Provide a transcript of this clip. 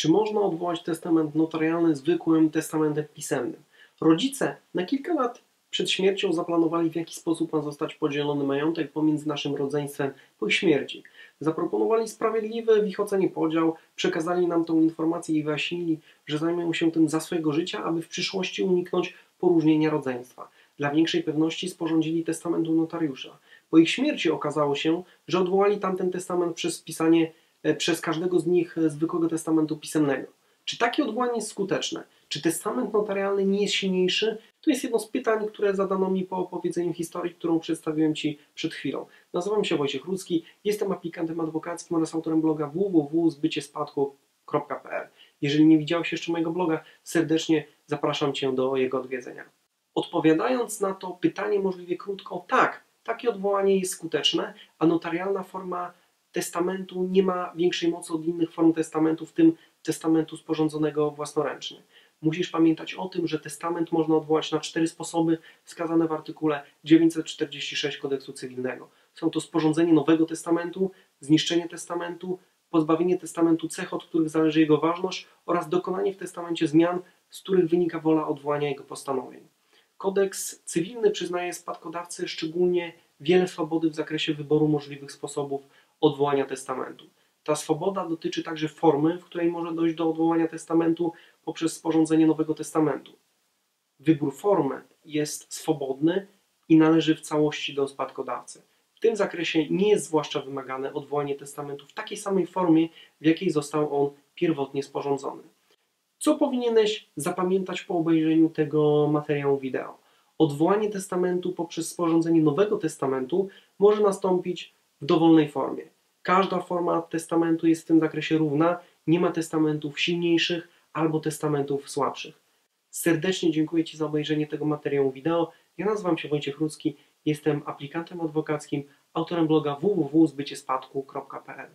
Czy można odwołać testament notarialny zwykłym testamentem pisemnym? Rodzice na kilka lat przed śmiercią zaplanowali, w jaki sposób ma zostać podzielony majątek pomiędzy naszym rodzeństwem po ich śmierci. Zaproponowali sprawiedliwy w ich ocenie podział, przekazali nam tą informację i wyjaśnili, że zajmują się tym za swojego życia, aby w przyszłości uniknąć poróżnienia rodzeństwa. Dla większej pewności sporządzili testamentu notariusza. Po ich śmierci okazało się, że odwołali tamten testament przez spisanie e, przez każdego z nich e, zwykłego testamentu pisemnego. Czy takie odwołanie jest skuteczne? Czy testament notarialny nie jest silniejszy? To jest jedno z pytań, które zadano mi po opowiedzeniu historii, którą przedstawiłem Ci przed chwilą. Nazywam się Wojciech Rudzki, jestem aplikantem adwokackim oraz autorem bloga www.zbyciespadku.pl. Jeżeli nie widziałeś jeszcze mojego bloga, serdecznie zapraszam Cię do jego odwiedzenia. Odpowiadając na to pytanie możliwie krótko, tak, takie odwołanie jest skuteczne, a notarialna forma testamentu nie ma większej mocy od innych form testamentu, w tym testamentu sporządzonego własnoręcznie. Musisz pamiętać o tym, że testament można odwołać na cztery sposoby wskazane w artykule 946 kodeksu cywilnego. Są to sporządzenie nowego testamentu, zniszczenie testamentu, pozbawienie testamentu cech, od których zależy jego ważność oraz dokonanie w testamencie zmian, z których wynika wola odwołania jego postanowień. Kodeks cywilny przyznaje spadkodawcy szczególnie wiele swobody w zakresie wyboru możliwych sposobów odwołania testamentu. Ta swoboda dotyczy także formy, w której może dojść do odwołania testamentu poprzez sporządzenie nowego testamentu. Wybór formy jest swobodny i należy w całości do spadkodawcy. W tym zakresie nie jest zwłaszcza wymagane odwołanie testamentu w takiej samej formie, w jakiej został on pierwotnie sporządzony. Co powinieneś zapamiętać po obejrzeniu tego materiału wideo? Odwołanie testamentu poprzez sporządzenie nowego testamentu może nastąpić w dowolnej formie. Każda forma testamentu jest w tym zakresie równa, nie ma testamentów silniejszych albo testamentów słabszych. Serdecznie dziękuję Ci za obejrzenie tego materiału wideo. Ja nazywam się Wojciech Rudzki, jestem aplikantem adwokackim, autorem bloga www.zbyciespadku.pl